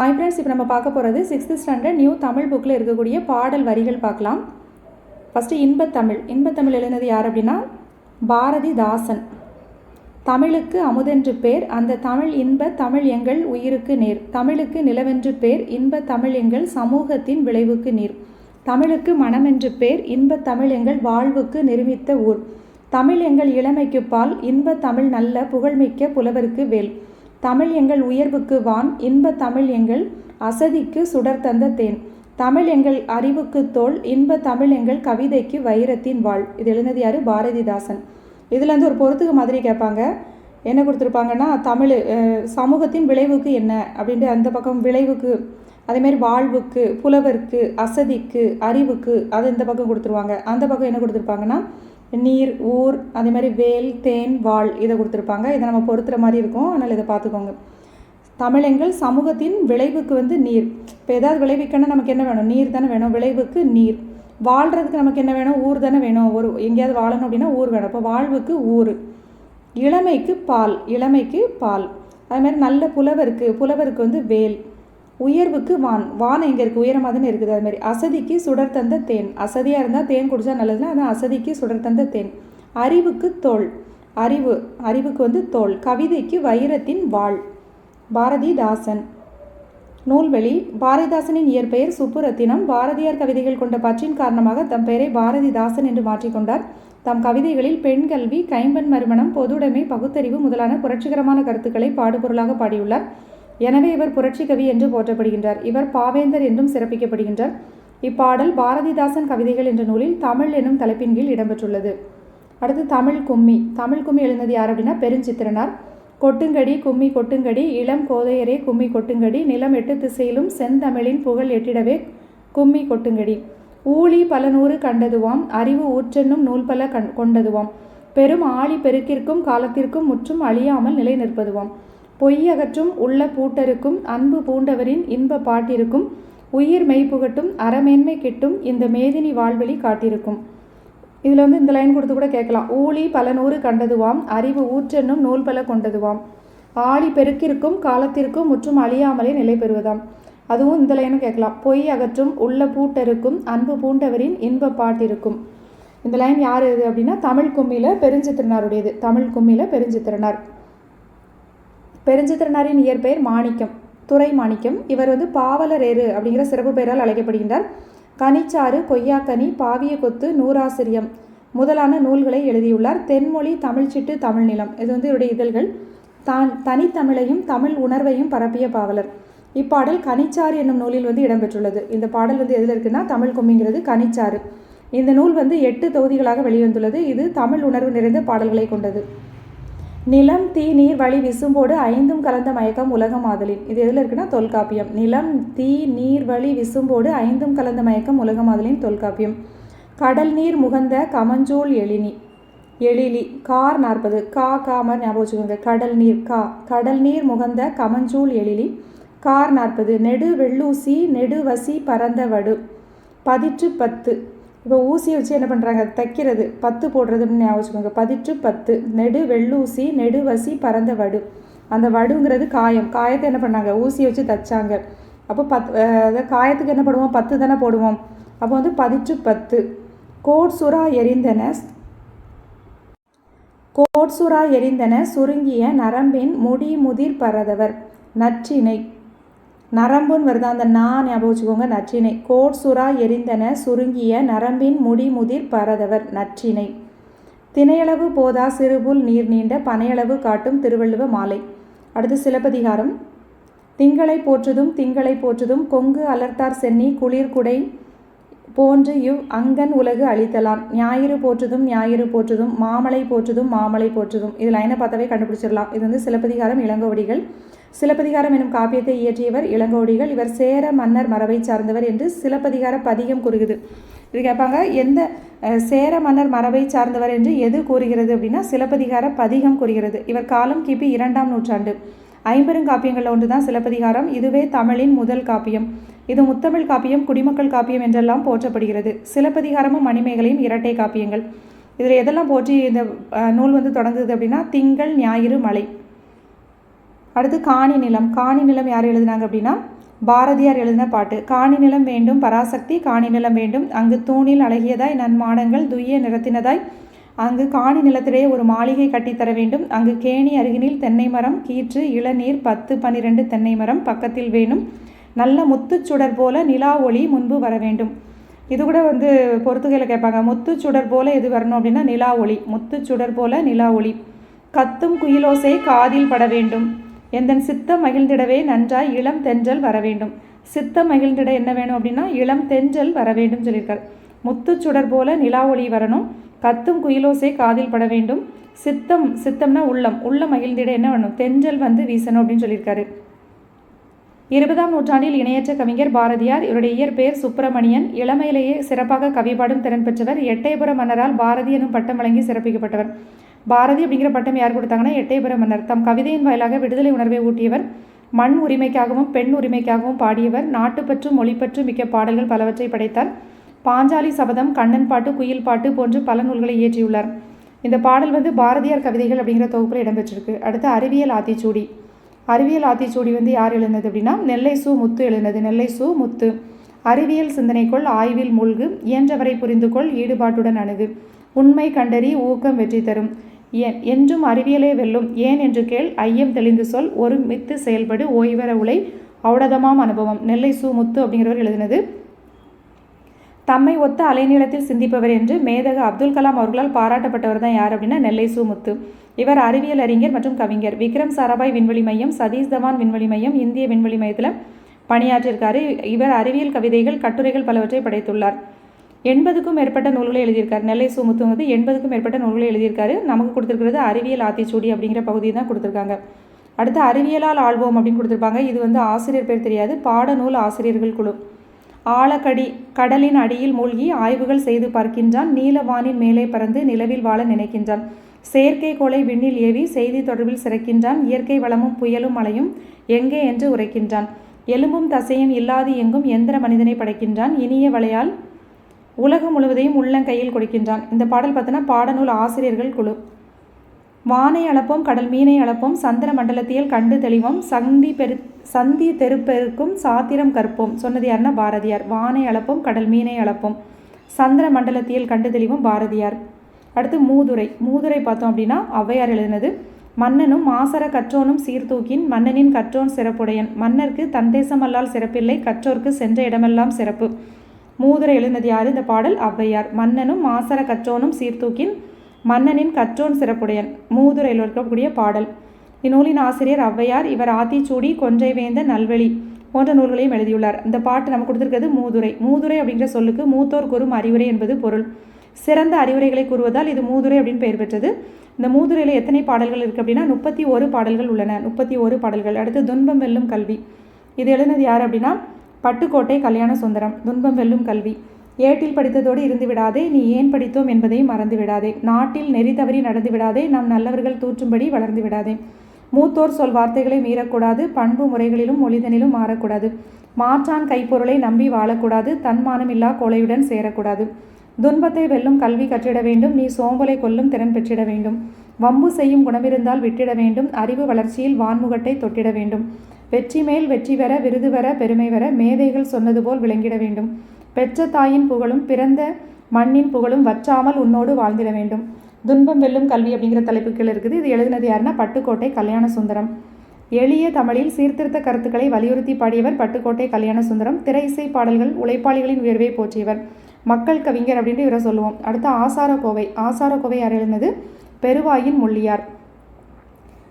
Hi friends இப்போ நம்ம பார்க்க போகிறது சிக்ஸ்த்து ஸ்டாண்டர்ட் நியூ தமிழ் புக்கில் இருக்கக்கூடிய பாடல் வரிகள் பார்க்கலாம். ஃபஸ்ட்டு இன்பத்தமிழ் இன்பத்தமிழ் எழுந்தது யார் அப்படின்னா? பாரதிதாசன் தமிழுக்கு அமுதென்று பேர் அந்த தமிழ் இன்ப தமிழ் எங்கள் உயிருக்கு நேர். தமிழுக்கு நிலவென்று பேர் இன்ப தமிழ் எங்கள் சமூகத்தின் விளைவுக்கு நீர். தமிழுக்கு மனமென்று பேர் இன்ப தமிழ் எங்கள் வாழ்வுக்கு நிருமித்த ஊர். தமிழ் எங்கள் இளமைக்கு பால் இன்ப தமிழ் நல்ல புகழ்மிக்க புலவருக்கு வேல். தமிழ் எங்கள் உயர்வுக்கு வான் இன்ப தமிழ் எங்கள் அசதிக்கு சுடர் தந்த தேன். தமிழ் எங்கள் அறிவுக்கு தோல் இன்ப தமிழ் எங்கள் கவிதைக்கு வைரத்தின் வாழ். இது எழுந்தது யார்? பாரதிதாசன். இதில் வந்து ஒரு பொறுத்துக்கு மாதிரி கேட்பாங்க. என்ன கொடுத்துருப்பாங்கன்னா தமிழ் சமூகத்தின் விளைவுக்கு என்ன? அப்படின்ட்டு அந்த பக்கம் விளைவுக்கு அதேமாரி வாழ்வுக்கு புலவருக்கு அசதிக்கு அறிவுக்கு அது இந்த பக்கம் கொடுத்துருவாங்க. அந்த பக்கம் என்ன கொடுத்துருப்பாங்கன்னா நீர் ஊர் அதே மாதிரி வேல் தேன் வாள் இதை கொடுத்துருப்பாங்க. இதை நம்ம பொறுத்துற மாதிரி இருக்கும். அதனால் இதை பார்த்துக்கோங்க. தமிழெங்கள் சமூகத்தின் விளைவுக்கு வந்து நீர். இப்போ ஏதாவது விளைவிக்கணும்னா நமக்கு என்ன வேணும்? நீர் தானே வேணும். விளைவுக்கு நீர். வாழ்கிறதுக்கு நமக்கு என்ன வேணும்? ஊர் தானே வேணும். ஒரு எங்கேயாவது வாழணும் அப்படின்னா ஊர் வேணும். இப்போ வாழ்வுக்கு ஊர். இளமைக்கு பால். இளமைக்கு பால். அது மாதிரி நல்ல புலவருக்கு. புலவருக்கு வந்து வேல். உயர்வுக்கு வான் வான் எங்கே இருக்குது உயரமாக தானே இருக்குது. அது மாதிரி அசதிக்கு சுடர் தந்த தேன். அசதியாக இருந்தால் தேன் குடித்தா நல்லதுன்னா அதான் அசதிக்கு சுடர் தந்த தேன். அறிவுக்கு தோல். அறிவு அறிவுக்கு வந்து தோல். கவிதைக்கு வைரத்தின் வாழ் பாரதிதாசன். நூல்வெளி. பாரதிதாசனின் இயற்பெயர் சுப்புரத்தினம். பாரதியார் கவிதைகள் கொண்ட பற்றின் காரணமாக தம் பெயரை பாரதிதாசன் என்று மாற்றிக்கொண்டார் தம் கவிதைகளில் பெண் கல்வி கைம்பெண் மறுமணம் பொதுவுடைமை பகுத்தறிவு முதலான புரட்சிகரமான கருத்துக்களை பாடுபொருளாக பாடியுள்ளார். எனவே இவர் புரட்சி கவி என்று போற்றப்படுகின்றார். இவர் பாவேந்தர் என்றும் சிறப்பிக்கப்படுகின்றார். இப்பாடல் பாரதிதாசன் கவிதைகள் என்ற நூலில் தமிழ் எனும் தலைப்பின் கீழ் இடம்பெற்றுள்ளது. அடுத்து தமிழ் கும்மி. தமிழ் கும்மி எழுந்தது யார் அப்படின்னா பெருஞ்சித்திரனார். கொட்டுங்கடி கும்மி கொட்டுங்கடி இளம் கோதையரே கும்மி கொட்டுங்கடி நிலம் எட்டு திசையிலும் செந்தமிழின் புகழ் எட்டிடவே கும்மி கொட்டுங்கடி. ஊழி பல நூறு கண்டதுவாம் அறிவு ஊற்றென்னும் நூல் பல கண் கொண்டதுவாம். பெரும் ஆழி பெருக்கிற்கும் காலத்திற்கும் முற்றும் அழியாமல் நிலை நிற்பதுவாம் பொய்யகற்றும் உள்ள பூட்டருக்கும் அன்பு பூண்டவரின் இன்ப பாட்டிருக்கும் உயிர் மெய்ப்புகட்டும் அறமேன்மை கிட்டும் இந்த மேதினி வாழ்வெளி காட்டிருக்கும். இதில் வந்து இந்த லைன் கொடுத்து கூட கேட்கலாம். ஊழி பல நூறு கண்டதுவாம் அறிவு ஊற்றென்னும் நூல் பல கொண்டதுவாம். ஆழி பெருக்கிற்கும் காலத்திற்கும் முற்றும் அழியாமலே நிலை பெறுவதாம். அதுவும் இந்த லைனும் கேட்கலாம். பொய் அகற்றும் உள்ள பூட்டருக்கும் அன்பு பூண்டவரின் இன்ப பாட்டிருக்கும். இந்த லைன் யார் இது அப்படின்னா தமிழ் கும்மியில் பெருஞ்சித்திரனாருடையது. தமிழ் கும்மியில் பெருஞ்சித்திரனார். பெருஞ்சித்திரனாரின் இயற்பெயர் மாணிக்கம் துறை மாணிக்கம் இவர் வந்து பாவலரேறு அப்படிங்கிற சிறப்பு பெயரால் அழைக்கப்படுகின்றார். கனிச்சாறு கொய்யாக்கனி பாவிய கொத்து நூறாசிரியம் முதலான நூல்களை எழுதியுள்ளார். தென்மொழி தமிழ்ச்சிட்டு தமிழ்நிலம். இது வந்து இவருடைய இதழ்கள். தான் தனித்தமிழையும் தமிழ் உணர்வையும் பரப்பிய பாவலர். இப்பாடல் கனிச்சாறு என்னும் நூலில் வந்து இடம்பெற்றுள்ளது. இந்த பாடல் வந்து எதில் இருக்குன்னா தமிழ் கும்மிங்கிறது கனிச்சாறு. இந்த நூல் வந்து எட்டு தொகுதிகளாக வெளிவந்துள்ளது. இது தமிழ் உணர்வு நிறைந்த பாடல்களை கொண்டது. நிலம் தீ நீர் வழி விசும்போடு ஐந்தும் கலந்த மயக்கம் உலகம் மாதலின். இது எதில் இருக்குன்னா தொல்காப்பியம். நிலம் தீ நீர் வழி விசும்போடு ஐந்தும் கலந்த மயக்கம் உலக மாதலின் தொல்காப்பியம். கடல் நீர் முகந்த கமஞ்சூல் எழினி. எழிலி கார் நாற்பது. கா கா ஞாபகம் வச்சுக்கோங்க. கடல் நீர் கா. கடல் நீர் முகந்த கமஞ்சூல் எழிலி. கார் நாற்பது. நெடு வெள்ளூசி நெடுவசி பரந்த வடு. பதிற்று பத்து. இப்போ ஊசியை வச்சு என்ன பண்ணுறாங்க தைக்கிறது. பத்து போடுறதுன்னு ஞாபகம் வச்சுக்கோங்க. பதிற்று பத்து. நெடு வெள்ளூசி நெடுவசி பறந்த வடு. அந்த வடுங்கிறது காயம். காயத்தை என்ன பண்ணாங்க? ஊசியை வச்சு தைச்சாங்க. அப்போ பத் அதாவது காயத்துக்கு என்ன பண்ணுவோம் பத்து தானே போடுவோம். அப்போ வந்து பதிற்று பத்து. கோட்சுரா எரிந்தன கோட்சுரா எரிந்தன சுருங்கிய நரம்பின் முடி முதிர் பரதவர். நற்றினை நரம்புன்னு வருது. அந்த நா ஞாபகம் வச்சுக்கோங்க நற்றினை. கோட்சுரா எரிந்தன சுருங்கிய நரம்பின் முடிமுதிர் பரதவர் நற்றினை. தினையளவு போதா சிறுபுல் நீர் நீண்ட பனையளவு காட்டும் திருவள்ளுவ மாலை. அடுத்து சிலப்பதிகாரம். திங்களை போற்றுதும் திங்களை போற்றுதும் கொங்கு அலர்த்தார் சென்னி குளிர்குடை போன்று இவ் அங்கன் உலகு அழித்தலாம் ஞாயிறு போற்றுதும் ஞாயிறு போற்றுதும் மாமலை போற்றுதும் மாமலை போற்றுதும். இது லைனை பார்த்தாவே கண்டுபிடிச்சிடலாம். இது வந்து சிலப்பதிகாரம் இளங்கோவடிகள். சிலப்பதிகாரம் எனும் காப்பியத்தை இயற்றியவர் இளங்கோடிகள். இவர் சேர மன்னர் மரபை சார்ந்தவர் என்று சிலப்பதிகார பதிகம் கூறுகிறது. இது கேட்பாங்க எந்த சேர மன்னர் மரபை சார்ந்தவர் என்று எது கூறுகிறது அப்படின்னா சிலப்பதிகார பதிகம் கூறுகிறது. இவர் காலம் கிபி இரண்டாம் நூற்றாண்டு. ஐம்பெருங்காப்பியங்களில் ஒன்று தான் சிலப்பதிகாரம் இதுவே தமிழின் முதல் காப்பியம். இது முத்தமிழ் காப்பியம் குடிமக்கள் காப்பியம் என்றெல்லாம் போற்றப்படுகிறது. சிலப்பதிகாரமும் மணிமேகலையும் இரட்டை காப்பியங்கள். இதில் எதெல்லாம் போற்றி இந்த நூல் வந்து தொடங்குது அப்படின்னா திங்கள் ஞாயிறு மலை அடுத்து காணி நிலம். காணி நிலம் யார் எழுதினாங்க அப்படின்னா பாரதியார் எழுதின பாட்டு. காணி நிலம் வேண்டும் பராசக்தி காணி நிலம் வேண்டும். அங்கு தூணில் அழகியதாய் நன்மாடங்கள் துய்ய நிறத்தினதாய். அங்கு காணி நிலத்திலே ஒரு மாளிகை கட்டித்தர வேண்டும். அங்கு கேணி அருகினில் தென்னை மரம் கீற்று இளநீர் பத்து பன்னிரெண்டு தென்னை மரம் பக்கத்தில் வேணும். நல்ல முத்துச்சுடர் போல நிலா ஒளி முன்பு வர வேண்டும். இது கூட வந்து பொறுத்துகையில் கேட்பாங்க. முத்துச்சுடர் போல எது வரணும் அப்படின்னா நிலா ஒளி. முத்துச்சுடர் போல நிலா ஒளி. கத்தும் குயிலோசை காதில் பட வேண்டும். எந்தன் சித்தம் மகிழ்ந்திடவே நன்றாய் இளம் தென்றல் வர வேண்டும் சித்தம் மகிழ்ந்திட என்ன வேணும் அப்படின்னா இளம் தென்றல் வர வேண்டும் சொல்லியிருக்காரு முத்துச்சுடர் போல நிலா ஒளி வரணும். கத்தும் குயிலோசை காதில் பட வேண்டும். சித்தம் சித்தம்னா உள்ளம். உள்ளம் மகிழ்ந்திட என்ன வேணும்? தென்றல் வந்து வீசணும் அப்படின்னு சொல்லியிருக்காரு. இருபதாம் நூற்றாண்டில் இணையற்ற கவிஞர் பாரதியார் இவருடைய இயற்பெயர் சுப்பிரமணியன். இளமையிலேயே சிறப்பாக கவிபாடும் திறன் பெற்றவர். எட்டயபுர மன்னரால் பாரதி எனும் பட்டம் வழங்கி சிறப்பிக்கப்பட்டவர். பாரதி அப்படிங்கிற பட்டம் யார் கொடுத்தாங்கன்னா எட்டயபுர மன்னர். தம் கவிதையின் வாயிலாக விடுதலை உணர்வை ஊட்டியவர். மண் உரிமைக்காகவும் பெண் உரிமைக்காகவும் பாடியவர். நாட்டுப்பற்றும் மொழிப்பற்றும் மிக்க பாடல்கள் பலவற்றை படைத்தார். பாஞ்சாலி சபதம் கண்ணன் பாட்டு குயில் பாட்டு போன்று பல நூல்களை இயற்றியுள்ளார். இந்த பாடல் வந்து பாரதியார் கவிதைகள் அப்படிங்கிற தொகுப்பில் இடம்பெற்றிருக்கு. அடுத்து அறிவியல் ஆத்திச்சூடி. அறிவியல் ஆத்திச்சூடி வந்து யார் எழுந்தது அப்படின்னா நெல்லை சு முத்து எழுந்தது நெல்லை சு முத்து. அறிவியல் சிந்தனைக்குள் ஆய்வில் மூழ்கு. இயன்றவரை புரிந்து கொள் ஈடுபாட்டுடன் அணுகு. உண்மை கண்டறி ஊக்கம் வெற்றி தரும். ஏன் என்றும் அறிவியலே வெல்லும். ஏன் என்று கேள் ஐயம் தெளிந்து சொல். ஒரு மித்து செயல்படு ஓய்வர உலை ஔடதமாம் அனுபவம். நெல்லை சு முத்து அப்படிங்கிறவர் எழுதினது. தம்மை ஒத்த அலைநீளத்தில் சிந்திப்பவர் என்று மேதக அப்துல் கலாம் அவர்களால் பாராட்டப்பட்டவர் தான் யார் அப்படின்னா நெல்லை சு முத்து இவர் அறிவியல் அறிஞர் மற்றும் கவிஞர். விக்ரம் சாராபாய் விண்வெளி மையம் சதீஷ் தவான் விண்வெளி மையம் இந்திய விண்வெளி மையத்தில் பணியாற்றியிருக்காரு இவர் அறிவியல் கவிதைகள் கட்டுரைகள் பலவற்றை படைத்துள்ளார். எண்பதுக்கும் மேற்பட்ட நூல்களை எழுதியிருக்காரு. நெல்லை சுமுத்து வந்து எண்பதுக்கும் மேற்பட்ட நூல்களை எழுதியிருக்காரு. நமக்கு கொடுத்துருக்கிறது அறிவியல் ஆத்திச்சூடி அப்படிங்கிற பகுதி தான் கொடுத்துருக்காங்க. அடுத்து அறிவியலால் ஆல்பம் அப்படின்னு கொடுத்துருப்பாங்க. இது வந்து ஆசிரியர் பேர் தெரியாது. பாடநூல் ஆசிரியர்கள் குழு. ஆழக்கடி கடலின் அடியில் மூழ்கி ஆய்வுகள் செய்து பார்க்கின்றான். நீலவானின் மேலே பறந்து நிலவில் வாழ நினைக்கின்றான். செயற்கைக்கோளை விண்ணில் ஏவி செய்தி தொடர்பில் சிறக்கின்றான். இயற்கை வளமும் புயலும் மழையும் எங்கே என்று உரைக்கின்றான். எலும்பும் தசையும் இல்லாது எங்கும் எந்திர மனிதனை படைக்கின்றான். இனிய வளையால் உலகம் முழுவதையும் உள்ளங்கையில் கொடுக்கின்றான். இந்த பாடல் பார்த்தோன்னா பாடநூல் ஆசிரியர்கள் குழு. வானை அளப்போம் கடல் மீனை அளப்போம் சந்திர மண்டலத்தியல் கண்டு தெளிவோம் சந்தி பெரு சந்தி தெருப்பெருக்கும் சாத்திரம் கற்போம். சொன்னது யாருன்னா பாரதியார். வானை அளப்போம் கடல் மீனை அளப்போம் சந்திர மண்டலத்தியல் கண்டு தெளிவோம் பாரதியார். அடுத்து மூதுரை. மூதுரை பார்த்தோம் அப்படின்னா ஔவையார் எழுதினது மன்னனும் மாசர கற்றோனும் சீர்தூக்கின் மன்னனின் கற்றோன் சிறப்புடையன். மன்னருக்கு தன் தேசமல்லால் சிறப்பில்லை கற்றோர்க்கு சென்ற இடமெல்லாம் சிறப்பு. மூதுரை எழுதினது யார்? இந்த பாடல் ஔவையார். மன்னனும் மாசர கற்றோனும் சீர்தூக்கின் மன்னனின் கற்றோன் சிறப்புடையன். மூதுரையில் இருக்கக்கூடிய பாடல். இந்நூலின் ஆசிரியர் ஔவையார் இவர் ஆத்திச்சூடி கொன்றை வேந்த நல்வெளி போன்ற நூல்களையும் எழுதியுள்ளார். இந்த பாட்டு நம்ம கொடுத்துருக்கிறது மூதுரை. மூதுரை அப்படிங்கிற சொல்லுக்கு மூத்தோர் கூறும் அறிவுரை என்பது பொருள். சிறந்த அறிவுரைகளை கூறுவதால் இது மூதுரை அப்படின்னு பெயர் பெற்றது. இந்த மூதுரையில் எத்தனை பாடல்கள் இருக்குது அப்படின்னா முப்பத்தி ஒரு பாடல்கள் உள்ளன. முப்பத்தி ஒரு பாடல்கள். அடுத்து துன்பம் வெல்லும் கல்வி. இது எழுதினது யார் அப்படின்னா பட்டுக்கோட்டை கல்யாண சுந்தரம். துன்பம் வெல்லும் கல்வி. ஏட்டில் படித்ததோடு இருந்து விடாதே நீ ஏன் படித்தோம் என்பதையும் மறந்து விடாதே. நாட்டில் நெறி தவறி நடந்து விடாதே நாம் நல்லவர்கள் தூற்றும்படி வளர்ந்து விடாதே. மூத்தோர் சொல் வார்த்தைகளை மீறக்கூடாது பண்பு முறைகளிலும் மொழிதனிலும் மாறக்கூடாது. மாற்றான் கைப்பொருளை நம்பி வாழக்கூடாது தன்மானமில்லா கொலையுடன் சேரக்கூடாது. துன்பத்தை வெல்லும் கல்வி கற்றிட வேண்டும் நீ சோம்பலை கொல்லும் திறன் பெற்றிட வேண்டும். வம்பு செய்யும் குணமிருந்தால் விட்டிட வேண்டும் அறிவு வளர்ச்சியில் வான்முகட்டை தொட்டிட வேண்டும். வெற்றி மேல் வெற்றி பெற விருது பெற பெருமை பெற மேதைகள் சொன்னது போல் விளங்கிட வேண்டும். பெற்ற தாயின் புகழும் பிறந்த மண்ணின் புகழும் வற்றாமல் உன்னோடு வாழ்ந்திட வேண்டும். துன்பம் வெல்லும் கல்வி அப்படிங்கிற தலைப்பு இருக்குது. இது எழுதினது யாருன்னா பட்டுக்கோட்டை கல்யாண சுந்தரம். எளிய தமிழில் சீர்திருத்த கருத்துக்களை வலியுறுத்தி பாடியவர் பட்டுக்கோட்டை கல்யாண சுந்தரம். திரை இசை பாடல்கள் உழைப்பாளிகளின் உயர்வை போற்றியவர். மக்கள் கவிஞர் அப்படின்ட்டு இவரை சொல்லுவோம். அடுத்து ஆசார கோவை ஆசார கோவை யார் பெருவாயின் முள்ளியார்.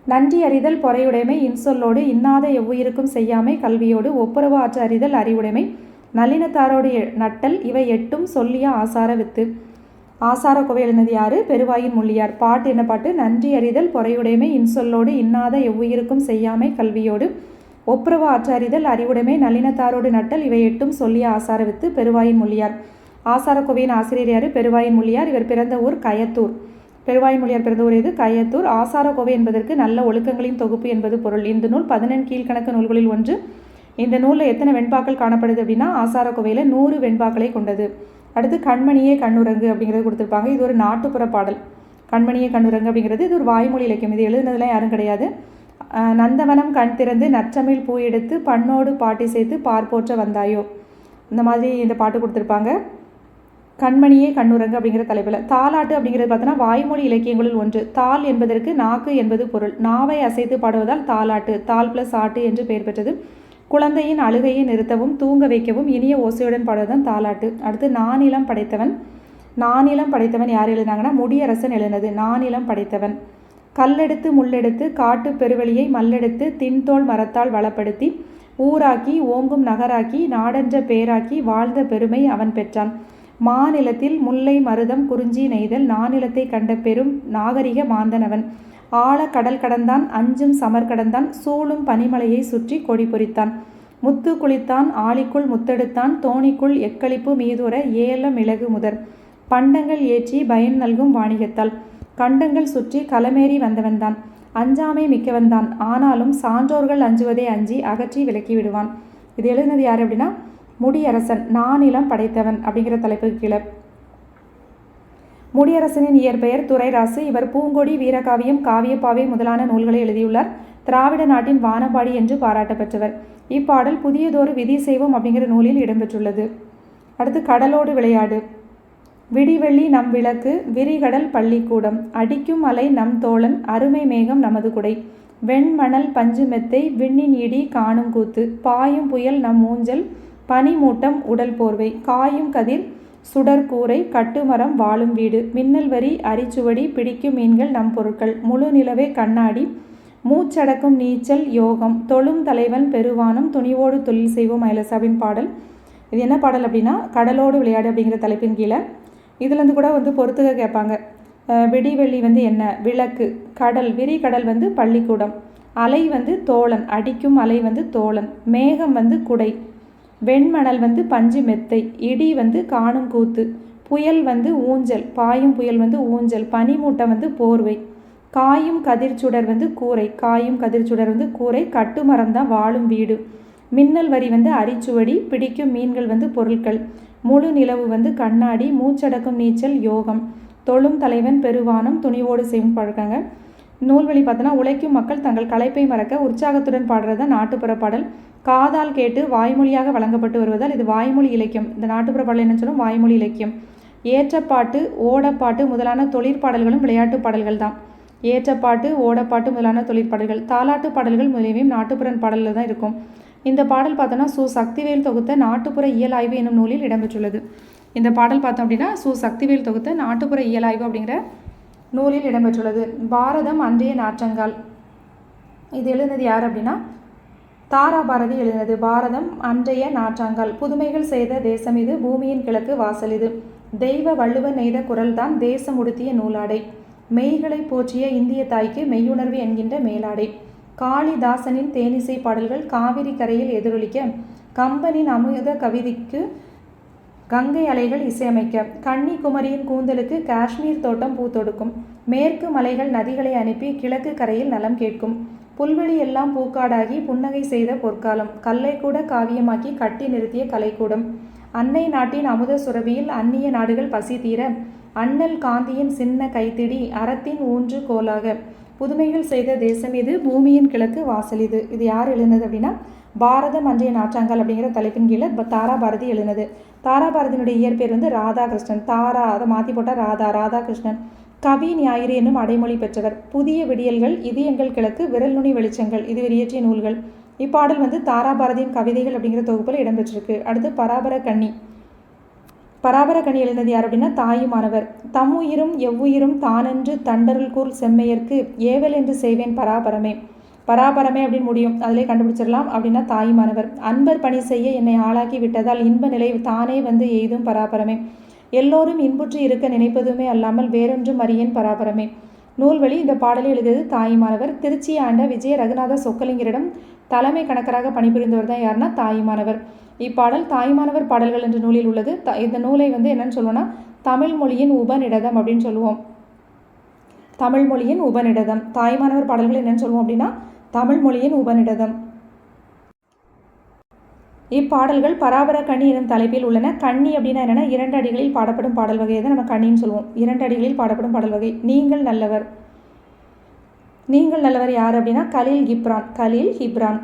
நன்றி அறிதல் பொறையுடைமை இன்சொல்லோடு இன்னாத எவ்வுயிருக்கும் செய்யாமை கல்வியோடு ஒப்புரவு ஆற்ற அறிதல் அறிவுடைமை நல்லினத்தாரோடு எ- நட்டல் இவை எட்டும் சொல்லிய ஆசார வித்து. ஆசார கோவை எழுந்தது யாரு? பெருவாயின் முள்ளியார். பாட்டு என்ன பாட்டு? நன்றி அறிதல் பொறையுடைமை இன்சொல்லோடு இன்னாத எவ்வுயிருக்கும் செய்யாமை கல்வியோடு. ஒப்புரவு ஆற்ற அறிதல் அறிவுடைமை நல்லினத்தாரோடு நட்டல் இவை எட்டும் சொல்லிய ஆசார வித்து பெருவாயின் முள்ளியார். ஆசார கோவையின் ஆசிரியர் யாரு? பெருவாயின் முள்ளியார். இவர் பிறந்த ஊர் கயத்தூர். பெருவாயின் மொழியார் பிறந்த ஊர் இது கயத்தூர். ஆசார கோவை என்பதற்கு நல்ல ஒழுக்கங்களின் தொகுப்பு என்பது பொருள். இந்த நூல் பதினெண் கீழ்க்கணக்கு நூல்களில் ஒன்று. இந்த நூலில் எத்தனை வெண்பாக்கள் காணப்படுது அப்படின்னா ஆசார கோவையில் நூறு வெண்பாக்களை கொண்டது. அடுத்து கண்மணியே கண்ணுரங்கு அப்படிங்கிறது கொடுத்துருப்பாங்க. இது ஒரு நாட்டுப்புற பாடல். கண்மணியே கண்ணுரங்கு அப்படிங்கிறது இது ஒரு வாய்மொழி இலக்கியம். இது எழுதுனதுலாம் யாரும் கிடையாது. நந்தவனம் கண் திறந்து நற்றமிழ் பூ எடுத்து பண்ணோடு பாட்டி சேர்த்து பார்ப்போற்ற வந்தாயோ? இந்த மாதிரி இந்த பாட்டு கொடுத்துருப்பாங்க. கண்மணியே கண்ணுரங்கு அப்படிங்கிற தலைப்பில். தாலாட்டு அப்படிங்கிறது பார்த்தோன்னா வாய்மொழி இலக்கியங்களில் ஒன்று. தால் என்பதற்கு நாக்கு என்பது பொருள். நாவை அசைத்து பாடுவதால் தாலாட்டு தால் ப்ளஸ் ஆட்டு என்று பெயர் பெற்றது. குழந்தையின் அழுகையை நிறுத்தவும் தூங்க வைக்கவும் இனிய ஓசையுடன் பாடுவதுதான் தாலாட்டு. அடுத்து நானிலம் படைத்தவன். நானிலம் படைத்தவன் யார் எழுதினாங்கன்னா முடியரசன் எழுதினது. நானிலம் படைத்தவன். கல்லெடுத்து முள்ளெடுத்து காட்டு பெருவெளியை மல்லெடுத்து தின்தோல் மரத்தால் வளப்படுத்தி ஊராக்கி ஓங்கும் நகராக்கி நாடென்ற பேராக்கி வாழ்ந்த பெருமை அவன் பெற்றான். மாநிலத்தில் முல்லை மருதம் குறிஞ்சி நெய்தல் நானிலத்தை கண்ட பெரும் நாகரிக மாந்தனவன் ஆழ கடல் கடந்தான் அஞ்சும் சமர் கடந்தான் சூழும் பனிமலையை சுற்றி கொடி பொறித்தான். முத்து குளித்தான் ஆலிக்குள் முத்தெடுத்தான் தோணிக்குள் எக்களிப்பு மீதுர ஏல மிளகு முதற். பண்டங்கள் ஏற்றி பயன் நல்கும் வாணிகத்தால். கண்டங்கள் சுற்றி களமேறி வந்தவன்தான். அஞ்சாமை மிக்கவன்தான். ஆனாலும் சான்றோர்கள் அஞ்சுவதை அஞ்சி அகற்றி விலக்கி விடுவான். இது எழுதினது யார் அப்படின்னா முடியரசன் நானிலம் படைத்தவன் அப்படிங்கிற தலைப்புக்கு கீழே. முடியரசனின் இயற்பெயர் துரைராசு. இவர் பூங்கொடி வீரகாவியம் காவியப்பாவை முதலான நூல்களை எழுதியுள்ளார். திராவிட நாட்டின் வானபாடி என்று பாராட்ட பெற்றவர். இப்பாடல் புதியதொரு விதி செய்வோம் அப்படிங்கிற நூலில் இடம்பெற்றுள்ளது. அடுத்து கடலோடு விளையாடு. விடிவெள்ளி நம் விளக்கு விரிகடல் பள்ளிக்கூடம். அடிக்கும் அலை நம் தோழன் அருமை மேகம் நமது குடை. வெண்மணல் பஞ்சு மெத்தை விண்ணின் இடி காணும் கூத்து. பாயும் புயல் நம் ஊஞ்சல் பனிமூட்டம் உடல் போர்வை. காயும் கதிர் சுடர்கூரை கட்டுமரம் வாழும் வீடு. மின்னல் வரி அரிச்சுவடி பிடிக்கும் மீன்கள் நம் பொருட்கள். முழு நிலவே கண்ணாடி. மூச்சடக்கும் நீச்சல் யோகம். தொழும் தலைவன் பெருவானம் துணிவோடு தொழில் செய்வோம் அயலசாவின் பாடல். இது என்ன பாடல் அப்படின்னா கடலோடு விளையாடு அப்படிங்கிற தலைப்பின் கீழே. இதுலேருந்து கூட வந்து பொறுத்துக கேட்பாங்க. விடிவெள்ளி வந்து என்ன? விளக்கு. கடல். விரிகடல் வந்து பள்ளிக்கூடம். அலை வந்து தோழன். அடிக்கும் அலை வந்து தோழன். மேகம் வந்து குடை. வெண்மணல் வந்து பஞ்சு மெத்தை இடி வந்து காணும் கூத்து புயல் வந்து ஊஞ்சல் பாயும் புயல் வந்து ஊஞ்சல் பனிமூட்டம் வந்து போர்வை காயும் கதிர்ச்சுடர் வந்து கூரை காயும் கதிர்ச்சுடர் வந்து கூரை கட்டுமரம் தான் வாழும் வீடு மின்னல் வரி வந்து அரிச்சுவடி பிடிக்கும் மீன்கள் வந்து பொருட்கள் முழு நிலவு வந்து கண்ணாடி மூச்சடக்கும் நீச்சல் யோகம் தொழும் தலைவன் பெருவானம் துணிவோடு செய்யும் பழக்கங்க. நூல்வழி பார்த்தோன்னா உழைக்கும் மக்கள் தங்கள் களைப்பை மறக்க உற்சாகத்துடன் பாடுறது தான் நாட்டுப்புற பாடல். காதால் கேட்டு வாய்மொழியாக வழங்கப்பட்டு வருவதால் இது வாய்மொழி இலக்கியம். இந்த நாட்டுப்புற பாடல் என்ன சொல்லும்? வாய்மொழி இலக்கியம். ஏற்றப்பாட்டு ஓடப்பாட்டு முதலான தொழிற்பாடல்களும் விளையாட்டு பாடல்கள் தான். ஏற்றப்பாட்டு ஓடப்பாட்டு முதலான தொழிற்பாடல்கள் தாலாட்டு பாடல்கள் முதலியவையும் நாட்டுப்புறன் பாடலில் தான் இருக்கும். இந்த பாடல் பார்த்தோன்னா சு. சக்திவேல் தொகுத்த நாட்டுப்புற இயலாய்வு என்னும் நூலில் இடம்பெற்றுள்ளது. இந்த பாடல் பார்த்தோம் அப்படின்னா சு. சக்திவேல் தொகுத்த நாட்டுப்புற இயலாய்வு அப்படிங்கிற நூலில் இடம்பெற்றுள்ளது. பாரதம் அன்றைய நாற்றங்கால். இது எழுதினது யார் அப்படின்னா தாரா பாரதி எழுதினது பாரதம் அன்றைய நாற்றாங்கால். புதுமைகள் செய்த தேசம் இது பூமியின் கிழக்கு வாசல் இது. தெய்வ வள்ளுவன் நெய்த குரல்தான் தேசம் உடுத்திய நூலாடை. மெய்களை போற்றிய இந்திய தாய்க்கு மெய்யுணர்வு என்கின்ற மேலாடை. காளிதாசனின் தேனிசை பாடல்கள் காவிரி கரையில் எதிரொலிக்க கம்பனின் அமுத கவிதைக்கு கங்கை அலைகள் இசையமைக்க. கன்னிகுமரியின் கூந்தலுக்கு காஷ்மீர் தோட்டம் பூத்தொடுக்கும் மேற்கு மலைகள் நதிகளை அனுப்பி கிழக்கு கரையில் நலம் கேட்கும். புல்வெளி எல்லாம் பூக்காடாகி புன்னகை செய்த பொற்காலம். கல்லை கூட காவியமாக்கி கட்டி நிறுத்திய கலைக்கூடம். அன்னை நாட்டின் அமுத சுரபியில் அந்நிய நாடுகள் பசி தீர அண்ணல் காந்தியின் சின்ன கைத்திடி அறத்தின் ஊன்று கோலாக. புதுமைகள் செய்த தேசம் இது பூமியின் கிழக்கு வாசல் இது. இது யார் எழுந்தது அப்படின்னா பாரதம் அன்றைய நாற்றாங்கால் அப்படிங்கிற தலைப்பின் கீழே தாரா பாரதி எழுதினது. தாரா பாரதியினுடைய இயற்பெயர் வந்து ராதாகிருஷ்ணன். தாரா அதை மாற்றி போட்டால் ராதா ராதாகிருஷ்ணன். கவி ஞாயிறு என்னும் அடைமொழி பெற்றவர். புதிய விடியல்கள் இதயங்கள் கிழக்கு விரல் நுனி வெளிச்சங்கள். இது வெளியேற்றிய நூல்கள். இப்பாடல் வந்து தாராபாரதியின் கவிதைகள் அப்படிங்கிற தொகுப்பில் இடம்பெற்றிருக்கு. அடுத்து பராபர கன்னி. பராபர கண்ணி எழுந்தது யார் அப்படின்னா தாயுமானவர் தம்முயிரும் எவ்வுயிரும் தானென்று தண்டருள் கூர் செம்மையர்க்கு ஏவல் என்று செய்வேன் பராபரமே. பராபரமே அப்படின்னு முடியும். அதிலே கண்டுபிடிச்சிடலாம் அப்படின்னா தாயுமானவர் அன்பர் பணி செய்ய என்னை ஆளாக்கி விட்டதால் இன்ப நிலை தானே வந்து எய்தும் பராபரமே. எல்லோரும் இன்புற்று இருக்க நினைப்பதுமே அல்லாமல் வேறொன்றும் அறியன் பராபரமே. நூல்வழி இந்த பாடலை எழுதியது தாயுமானவர் திருச்சி ஆண்ட விஜய ரகுநாத சொக்கலிங்கரிடம் தலைமை கணக்கராக பணிபுரிந்தவர் தான் யாருன்னா தாயுமானவர் இப்பாடல் தாயுமானவர் பாடல்கள் என்ற நூலில் உள்ளது. த இந்த நூலை வந்து என்னன்னு சொல்லுவோம்னா தமிழ் மொழியின் உபநிடதம் அப்படின்னு சொல்லுவோம். தமிழ் மொழியின் உபநிடதம். தாய்மானவர் பாடல்கள் என்னன்னு சொல்லுவோம் அப்படின்னா தமிழ் மொழியின் உபநிடதம். இப்பாடல்கள் பராபர கண்ணி எனும் தலைப்பில் உள்ளன. கண்ணி அப்படின்னா என்னென்னா இரண்டு அடிகளில் பாடப்படும் பாடல் வகையை தான் நம்ம கண்ணின்னு சொல்லுவோம். இரண்டு அடிகளில் பாடப்படும் பாடல் வகை. நீங்கள் நல்லவர். நீங்கள் நல்லவர் யார் அப்படின்னா கலீல் கிப்ரான். கலீல் ஹிப்ரான்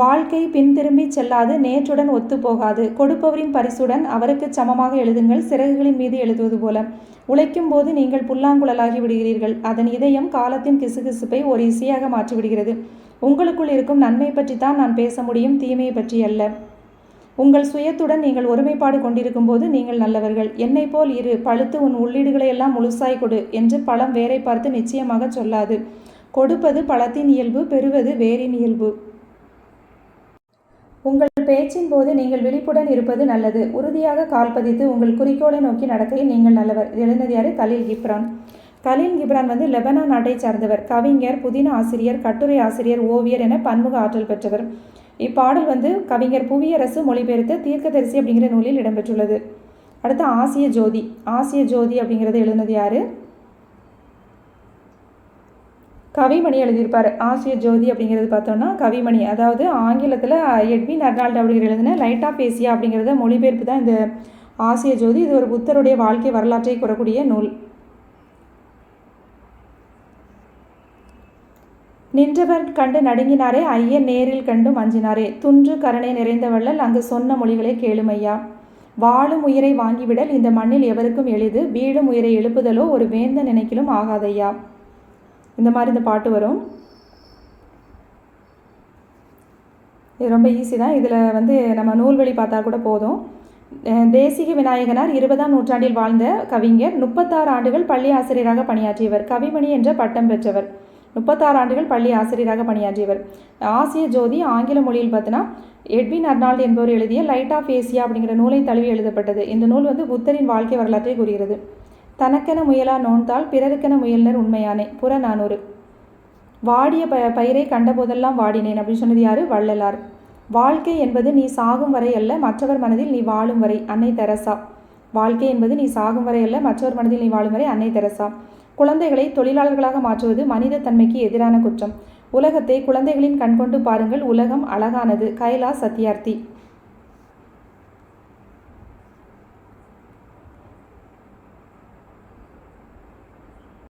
வாழ்க்கை பின்திரும்பி செல்லாது நேற்றுடன் ஒத்துப்போகாது கொடுப்பவரின் பரிசுடன் அவருக்கு சமமாக எழுதுங்கள். சிறகுகளின் மீது எழுதுவது போல. உழைக்கும் போது நீங்கள் புல்லாங்குழலாகி விடுகிறீர்கள். அதன் இதயம் காலத்தின் கிசுகிசுப்பை ஒரு இசையாக மாற்றிவிடுகிறது. உங்களுக்குள் இருக்கும் நன்மை பற்றி தான் நான் பேச முடியும் தீமையை பற்றி அல்ல. உங்கள் சுயத்துடன் நீங்கள் ஒருமைப்பாடு கொண்டிருக்கும் போது நீங்கள் நல்லவர்கள். என்னை போல் இரு பழுத்து உன் உள்ளீடுகளை எல்லாம் முழுசாய் கொடு என்று பழம் வேரை பார்த்து நிச்சயமாக சொல்லாது. கொடுப்பது பழத்தின் இயல்பு பெறுவது வேரின் இயல்பு. உங்கள் பேச்சின் போது நீங்கள் விழிப்புடன் இருப்பது நல்லது. உறுதியாக கால் பதித்து உங்கள் குறிக்கோளை நோக்கி நடக்கையில் நீங்கள் நல்லவர். இது எழுந்தது யாரு கிப்ரான். கலீல் கிப்ரான் வந்து லெபனான் நாட்டை சார்ந்தவர் கவிஞர் புதின ஆசிரியர் கட்டுரை ஆசிரியர் ஓவியர் என பன்முக ஆற்றல் பெற்றவர். இப்பாடல் வந்து கவிஞர் புவியரசு மொழிபெயர்த்த தீர்க்கதரிசி அப்படிங்கிற நூலில் இடம்பெற்றுள்ளது. அடுத்து ஆசிய ஜோதி. ஆசிய ஜோதி அப்படிங்கிறது எழுதினது யார்? கவிமணி எழுதியிருப்பார். ஆசிய ஜோதி அப்படிங்கிறது பார்த்தோம்னா கவிமணி. அதாவது ஆங்கிலத்தில் எட்வின் அர்னால்ட் அப்படிங்கிற எழுதின லைட் ஆஃப் ஏசியா அப்படிங்கிறத மொழிபெயர்ப்பு தான் இந்த ஆசிய ஜோதி. இது ஒரு புத்தருடைய வாழ்க்கை வரலாற்றை கூறக்கூடிய நூல். நின்றவர் கண்டு நடுங்கினாரே ஐயன் நேரில் கண்டு மஞ்சினாரே. துன்று கருணை நிறைந்த வள்ளல் அங்கு சொன்ன மொழிகளை கேளுமையா. வாழும் உயிரை வாங்கிவிடல் இந்த மண்ணில் எவருக்கும் எளிது. வீழும் உயிரை எழுப்புதலோ ஒரு வேந்த நினைக்கிலும் ஆகாதையா. இந்த மாதிரி இந்த பாட்டு வரும். இது ரொம்ப ஈஸி தான். இதில் வந்து நம்ம நூல்வழி பார்த்தா கூட போதும். தேசிக விநாயகனார் இருபதாம் நூற்றாண்டில் வாழ்ந்த கவிஞர் முப்பத்தாறு ஆண்டுகள் பள்ளி ஆசிரியராக பணியாற்றியவர். கவிமணி என்ற பட்டம் பெற்றவர். முப்பத்தாறு ஆண்டுகள் பள்ளி ஆசிரியராக பணியாற்றியவர். ஆசிய ஜோதி ஆங்கில மொழியில் பார்த்தோன்னா எட்வின் அர்னால்டு என்பவர் எழுதிய லைட் ஆஃப் ஏசியா அப்படிங்கிற நூலை தழுவி எழுதப்பட்டது. இந்த நூல் வந்து புத்தரின் வாழ்க்கை வரலாற்றை கூறுகிறது. தனக்கென முயலா நோன்தால் பிறருக்கென முயல்னர் உண்மையானே புறநானூறு. வாடிய ப பயிரை கண்டபோதெல்லாம் வாடினேன் அப்படின்னு சொன்னது யாரு? வள்ளலார். வாழ்க்கை என்பது நீ சாகும் வரை அல்ல மற்றவர் மனதில் நீ வாழும் வரை அன்னை தெரசா. வாழ்க்கை என்பது நீ சாகும் வரை அல்ல மற்றவர் மனதில் நீ வாழும் வரை அன்னை தெரசா. குழந்தைகளை தொழிலாளர்களாக மாற்றுவது மனித தன்மைக்கு எதிரான குற்றம். உலகத்தை குழந்தைகளின் கண்கொண்டு பாருங்கள். உலகம் அழகானது. கைலா சத்யார்த்தி.